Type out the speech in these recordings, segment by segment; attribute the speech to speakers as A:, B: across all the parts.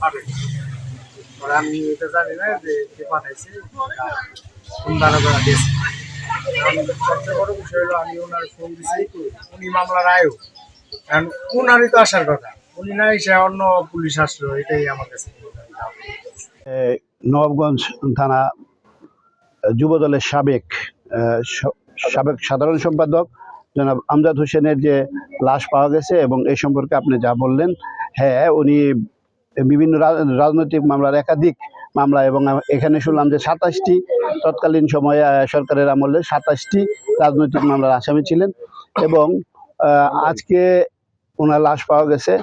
A: পাবে আর আমি এটা জানি না যে কে পাঠাইছে আর কোন দারোগা দিয়েছে। সবচেয়ে বড় বিষয় হলো আমি ওনার ফোন দিছি উনি মামলার আয়ও কারণ উনারই তো আসার কথা। উনি না এসে অন্য পুলিশ আসলো এটাই আমার কাছে
B: এ, থানা যুব দলের সাবেক এ, সাবেক সাধারণ সম্পাদক জনাব আমজাদ হোসেনের যে লাশ পাওয়া গেছে এবং এই সম্পর্কে আপনি যা বললেন হ্যাঁ উনি বিভিন্ন রাজনৈতিক মামলার একাধিক মামলা এবং এখানে শুনলাম যে সাতাশটি, তৎকালীন সময়ে সরকারের আমলে সাতাশটি রাজনৈতিক মামলার আসামি ছিলেন এবং আজকে ওনার লাশ পাওয়া গেছে।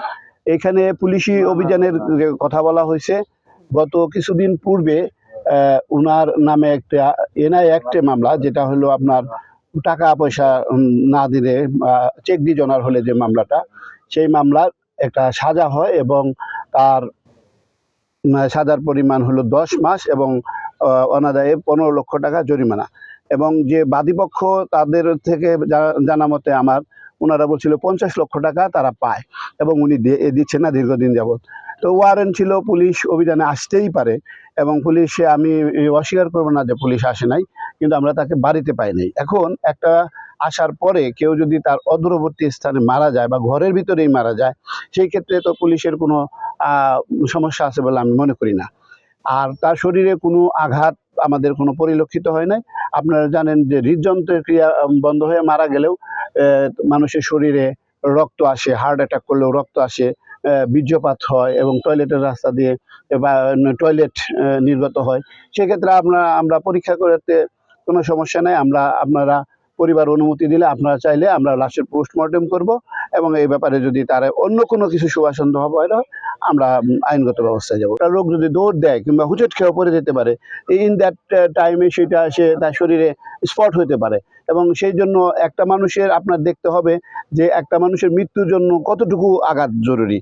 B: এখানে পুলিশি অভিযানের কথা বলা হয়েছে। গত কিছুদিন পূর্বে উনার নামে একটা এনআই অ্যাক্টে মামলা, যেটা হলো আপনার টাকা পয়সা না দিলে চেক জনার হলে যে মামলাটা, সেই মামলার একটা সাজা হয় এবং তার সাজার পরিমাণ হলো দশ মাস এবং অনাদায়ে পনেরো লক্ষ টাকা জরিমানা। এবং যে বাদীপক্ষ তাদের থেকে জানা মতে আমার ওনারা বলছিল পঞ্চাশ লক্ষ টাকা তারা পায় এবং উনি দিচ্ছেন না দীর্ঘদিন যাবৎ। তো ওয়ারেন্ট ছিল, পুলিশ অভিযানে আসতেই পারে এবং পুলিশে আমি অস্বীকার করব না যে পুলিশ আসে নাই, কিন্তু আমরা তাকে বাড়িতে পাই নাই। এখন একটা আসার পরে কেউ যদি তার অদূরবর্তী স্থানে মারা যায় বা ঘরের ভিতরেই মারা যায়, সেই ক্ষেত্রে তো পুলিশের কোনো সমস্যা আছে বলে আমি মনে করি না। আর তার শরীরে কোনো আঘাত আমাদের কোনো পরিলক্ষিত হয় নাই। আপনারা জানেন যে হৃদযন্ত্রের ক্রিয়া বন্ধ হয়ে মারা গেলেও মানুষের শরীরে রক্ত আসে, হার্ট অ্যাটাক করলেও রক্ত আসে বীর্যপাত হয় এবং টয়লেটের রাস্তা দিয়ে বা টয়লেট নির্গত হয়, সেক্ষেত্রে আপনারা, আমরা পরীক্ষা করতে কোনো সমস্যা নেই। আমরা, আপনারা পরিবার অনুমতি দিলে আপনারা চাইলে আমরা লাশের পোস্টমর্টেম করব এবং এই ব্যাপারে যদি তারা অন্য কোনো কিছু সুবাসন্দ হয় আমরা আইনগত ব্যবস্থায় যাব। রোগ যদি দৌড় দেয় কিংবা হুচট খেয়ে পড়ে যেতে পারে ইন দ্যাট টাইমে সেটা সে তার শরীরে স্পট হতে পারে এবং সেই জন্য একটা মানুষের আপনার দেখতে হবে যে একটা মানুষের মৃত্যুর জন্য কতটুকু আঘাত জরুরি।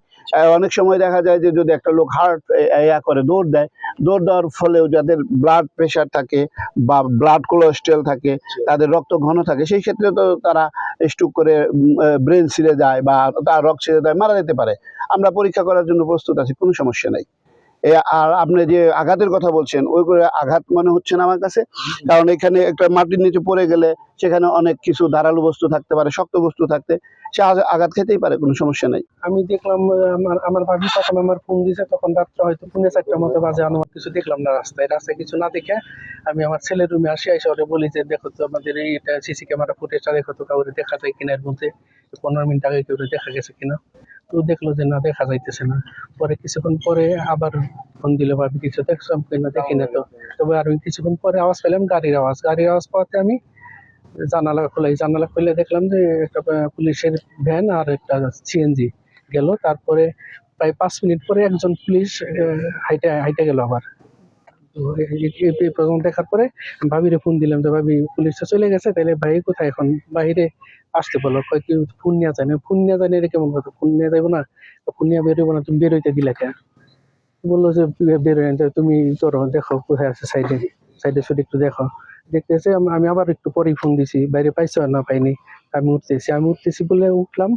B: অনেক সময় দেখা যায় যে যদি একটা লোক হার্ট ইয়া করে দৌড় দেয়, দৌড় দেওয়ার ফলেও যাদের ব্লাড প্রেশার থাকে বা ব্লাড কোলেস্ট্রল থাকে, তাদের রক্ত ঘন থাকে, সেই ক্ষেত্রে তো তারা স্টুক করে ব্রেন ছিঁড়ে যায় বা তার রক্ত ছিঁড়ে যায়, মারা যেতে পারে। আমরা পরীক্ষা করার জন্য প্রস্তুত আছি, কোনো সমস্যা নেই। আর আপনি যে আঘাতের কথা বলছেন, ওই করে আঘাত মনে হচ্ছে না আমার কাছে। কারণ এখানে একটা মাটির নিচে পড়ে গেলে সেখানে অনেক কিছু ধারালো বস্তু থাকতে পারে, শক্ত বস্তু থাকতে, সে আঘাত খেতেই পারে, কোনো সমস্যা নেই।
C: আমি দেখলাম, আমার আমার ভাবি তখন আমার ফোন দিয়েছে তখন রাত্রে হয়তো পুনে চারটার মতো বাজে, আমি আমার কিছু দেখলাম না রাস্তায়। রাস্তায় কিছু না দেখে আমি আমার ছেলের রুমে আসি এসে ওরে বলি যে, দেখো তো আমাদের এই সিসি ক্যামেরা ফুটেজটা দেখো তো, কাউরে দেখা যায় কিনা এর মধ্যে? পনেরো মিনিট আগে কেউ দেখা গেছে কিনা? তো দেখল যে না, দেখা যাইতেছে না। পরে কিছুক্ষণ পরে আবার ফোন দিল, ভাবি, কিছু দেখলাম কিনা দেখি না তো। তবে আর কিছুক্ষণ পরে আওয়াজ পেলাম গাড়ির আওয়াজ। গাড়ির আওয়াজ পাওয়াতে আমি জানালা খোলাই জানালা খুলে দেখলাম যে একটা পুলিশের ভ্যান আর একটা সিএনজি গেল। তারপরে প্রায় পাঁচ মিনিট পরে একজন পুলিশ হাইটে হাইটে গেল আবার। প্রথম দেখার পরে ভাবিরে ফোন দিলাম যে ভাবি পুলিশটা চলে গেছে তাহলে ভাই কোথায় এখন? বাইরে আসতে বলো। কি ফোন নিয়ে যায় না। ফোন নিয়ে যায় না এটা কেমন কথা? ফোন নিয়ে যাব না? ফোন নিয়ে বেরোবো না? তুমি বেরোইতে দিলে কেন বলল যে বেরোয় না, তুমি করো দেখো কোথায় আছে সাইডে সাইডে শুধু একটু দেখো। দেখতেছে আমি আবার একটু পরেই ফোন দিছি বাইরে পাইছো না পাইনি? আমি উঠতেছি আমি উঠতেছি বলে উঠলাম।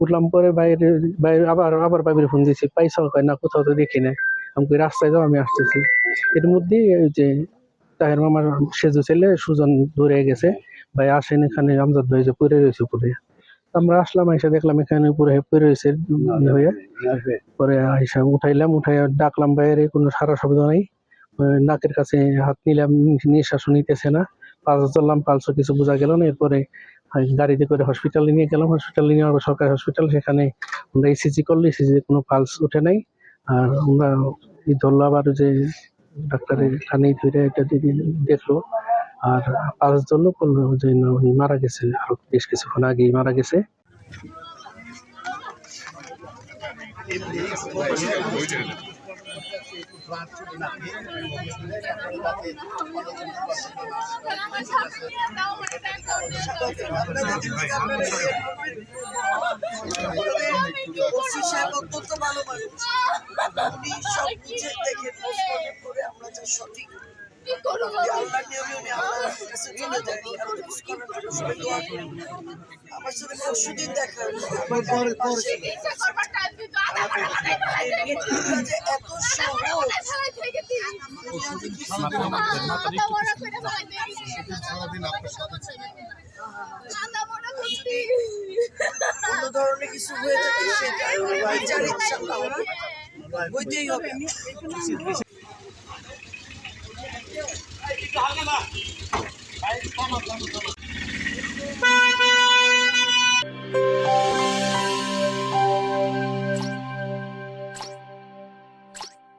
C: উঠলাম পরে বাইরে বাইরে আবার আবার বাইরে ফোন দিছি পাইছো? না কোথাও তো দেখি না আমি কই, রাস্তায় যাও আমি আসতেছি। এর মধ্যে যে তাহের মামার সেজু ছেলে সুজন দৌড়ে গেছে। ভাই আসেন এখানে আমজাদ ভাই যে পড়ে রয়েছে উপরে। আমরা আসলাম এসে দেখলাম এখানে পুরো পড়ে রয়েছে হয়ে। পরে আইসা উঠাইলাম উঠাই ডাকলাম বাইরে কোনো সারা শব্দ নাই। নাকের কাছে হাত নিলাম নিঃশ্বাস নিতেছে না। পালস ধরলাম পালসও কিছু বোঝা গেল না। এরপরে গাড়িতে করে হসপিটালে নিয়ে গেলাম। হসপিটালে নিয়ে সরকারি হসপিটাল সেখানে আমরা ইসিজি করল। ইসিজি কোনো পালস ওঠে নাই। আর আমরা এই ধরলো যে ডাক্তারের কানে ধরে এটা দিয়ে দিল- দেখল। আর ধরলো বলল যে না, উনি মারা গেছে। আরও বেশ কিছুক্ষণ আগেই মারা গেছে।
D: অত্যন্ত ভালো মানুষ উনি সব বুঝে দেখে পোস্টমর্টম করে আমরা যা সঠিক আমার সাথে পরশুদিন দেখা এত সহজ কোনো ধরনের কিছু হয়ে থাকে সেটা বিচার ইনশাল্লাহ হইতেই হবে।